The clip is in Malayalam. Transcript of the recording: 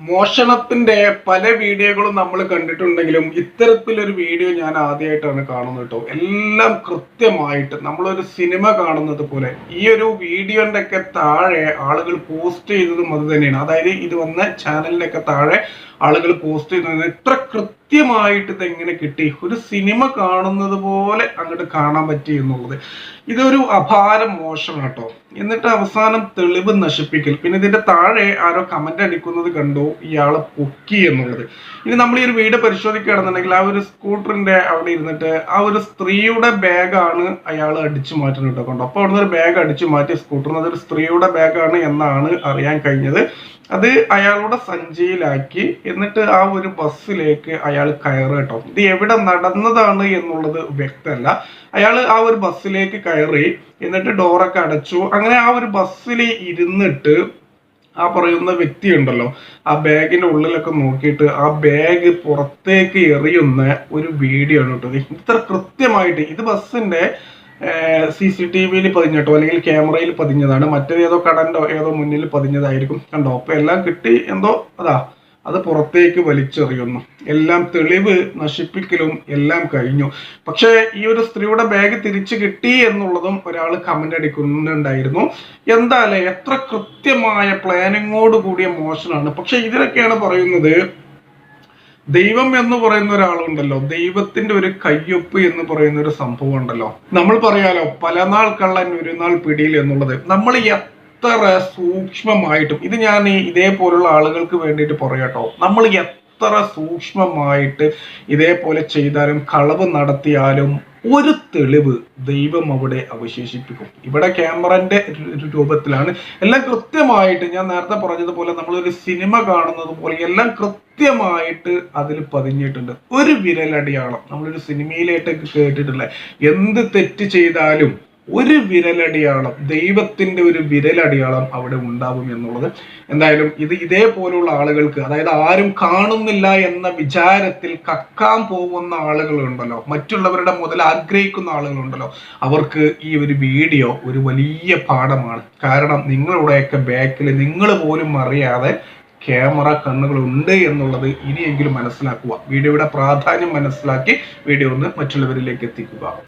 മോഷണത്തിന്റെ പല വീഡിയോകളും നമ്മൾ കണ്ടിട്ടുണ്ടെങ്കിലും ഇത്തരത്തിലൊരു വീഡിയോ ഞാൻ ആദ്യമായിട്ടാണ് കാണുന്നത് കേട്ടോ. എല്ലാം കൃത്യമായിട്ട് നമ്മളൊരു സിനിമ കാണുന്നത് പോലെ ഈ ഒരു വീഡിയോന്റെ ഒക്കെ താഴെ ആളുകൾ പോസ്റ്റ് ചെയ്തതും അത് തന്നെയാണ്. അതായത് ഇത് വന്ന ചാനലിന്റെ ഒക്കെ താഴെ ആളുകൾ പോസ്റ്റ് ചെയ്യുന്നത് ഇത്ര കൃത്യമായിട്ട് ഇത് എങ്ങനെ കിട്ടി? ഒരു സിനിമ കാണുന്നത് പോലെ അങ്ങോട്ട് കാണാൻ പറ്റി എന്നുള്ളത്. ഇതൊരു അപാര മോശം കേട്ടോ. എന്നിട്ട് അവസാനം തെളിവ് നശിപ്പിക്കൽ. പിന്നെ ഇതിന്റെ താഴെ ആരോ കമന്റ് അടിക്കുന്നത് കണ്ടു ഇയാളെ പൊക്കി എന്നുള്ളത്. ഇനി നമ്മൾ ഈ ഒരു വീട് പരിശോധിക്കുകയാണെന്നുണ്ടെങ്കിൽ ആ ഒരു സ്കൂട്ടറിന്റെ അവിടെ ഇരുന്നിട്ട് ആ ഒരു സ്ത്രീയുടെ ബാഗാണ് അയാൾ അടിച്ചു മാറ്റുന്നത് കേട്ടോ. കണ്ടോ? അപ്പൊ അവിടുന്ന് ഒരു ബാഗ് അടിച്ചു മാറ്റി സ്കൂട്ടറിന് അതൊരു സ്ത്രീയുടെ ബാഗാണ് എന്നാണ് അറിയാൻ കഴിഞ്ഞത്. അത് അയാളുടെ സഞ്ചിയിലാക്കി എന്നിട്ട് ആ ഒരു ബസ്സിലേക്ക് അയാൾ കയറുക കേട്ടോ. ഇത് എവിടെ നടന്നതാണ് എന്നുള്ളത് വ്യക്തമല്ല. അയാൾ ആ ഒരു ബസ്സിലേക്ക് കയറി എന്നിട്ട് ഡോറൊക്കെ അടച്ചു. അങ്ങനെ ആ ഒരു ബസ്സിൽ ഇരുന്നിട്ട് ആ പറയുന്ന വ്യക്തി ഉണ്ടല്ലോ ആ ബാഗിന്റെ ഉള്ളിലൊക്കെ നോക്കിയിട്ട് ആ ബാഗ് പുറത്തേക്ക് എറിയുന്ന ഒരു വീഡിയോ ആണ് കേട്ടോ. ഇത്ര കൃത്യമായിട്ട് ഇത് ബസ്സിന്റെ സി സി ടി വിയിൽ പതിഞ്ഞിട്ടോ അല്ലെങ്കിൽ ക്യാമറയിൽ പതിഞ്ഞതാണ്. മറ്റേത് ഏതോ കടന്റെ ഏതോ മുന്നിൽ പതിഞ്ഞതായിരിക്കും. കണ്ടോ? അപ്പോൾ എല്ലാം കിട്ടി എന്തോ അതാ അത് പുറത്തേക്ക് വലിച്ചെറിയുന്നു. എല്ലാം തെളിവ് നശിപ്പിക്കലും എല്ലാം കഴിഞ്ഞു. പക്ഷേ ഈ ഒരു സ്ത്രീയുടെ ബാഗ് തിരിച്ചു കിട്ടി എന്നുള്ളതും ഒരാൾ കമന്റ് അടിക്കുന്നുണ്ടായിരുന്നു. എന്തായാലും എത്ര കൃത്യമായ പ്ലാനിങ്ങോട് കൂടിയ മോഷനാണ് പക്ഷെ ഇതിലൊക്കെയാണ് പറയുന്നത് ദൈവം എന്ന് പറയുന്ന ഒരാളുണ്ടല്ലോ. ദൈവത്തിന്റെ ഒരു കയ്യൊപ്പ് എന്ന് പറയുന്ന ഒരു സംഭവം ഉണ്ടല്ലോ നമ്മൾ പറയാലോ പല നാൾ കള്ളൻ ഒരു നാൾ പിടിയിൽ എന്നുള്ളത്. നമ്മൾ എത്ര സൂക്ഷ്മമായിട്ടും ഇത് ഞാൻ ഇതേപോലുള്ള ആളുകൾക്ക് വേണ്ടിയിട്ട് പറയാട്ടോ. നമ്മൾ സൂക്ഷ്മമായിട്ട് ഇതേപോലെ ചെയ്താലും കളവ് നടത്തിയാലും ഒരു തെളിവ് ദൈവം അവിടെ അവശേഷിപ്പിക്കും. ഇവിടെ ക്യാമറന്റെ രൂപത്തിലാണ്. എല്ലാം കൃത്യമായിട്ട് ഞാൻ നേരത്തെ പറഞ്ഞതുപോലെ നമ്മളൊരു സിനിമ കാണുന്നത് പോലെ എല്ലാം കൃത്യമായിട്ട് അതിൽ പതിഞ്ഞിട്ടുണ്ട്. ഒരു വിരലടയാളം നമ്മളൊരു സിനിമയിലേട്ടൊക്കെ കേട്ടിട്ടുള്ള എന്ത് തെറ്റ് ചെയ്താലും ഒരു വിരലടിയാളം ദൈവത്തിന്റെ ഒരു വിരലടിയാളം അവിടെ ഉണ്ടാവും എന്നുള്ളത്. എന്തായാലും ഇത് ഇതേപോലുള്ള ആളുകൾക്ക് അതായത് ആരും കാണുന്നില്ല എന്ന വിചാരത്തിൽ കക്കാൻ പോകുന്ന ആളുകളുണ്ടല്ലോ. മറ്റുള്ളവരുടെ മുതൽ ആഗ്രഹിക്കുന്ന ആളുകളുണ്ടല്ലോ. അവർക്ക് ഈ ഒരു വീഡിയോ ഒരു വലിയ പാഠമാണ്. കാരണം നിങ്ങളുടെയൊക്കെ ബാക്കിൽ നിങ്ങൾ പോലും അറിയാതെ ക്യാമറ കണ്ണുകൾ ഉണ്ട് എന്നുള്ളത് ഇനിയെങ്കിലും മനസ്സിലാക്കുക. വീഡിയോയുടെ പ്രാധാന്യം മനസ്സിലാക്കി വീഡിയോ ഒന്ന് മറ്റുള്ളവരിലേക്ക് എത്തിക്കുക.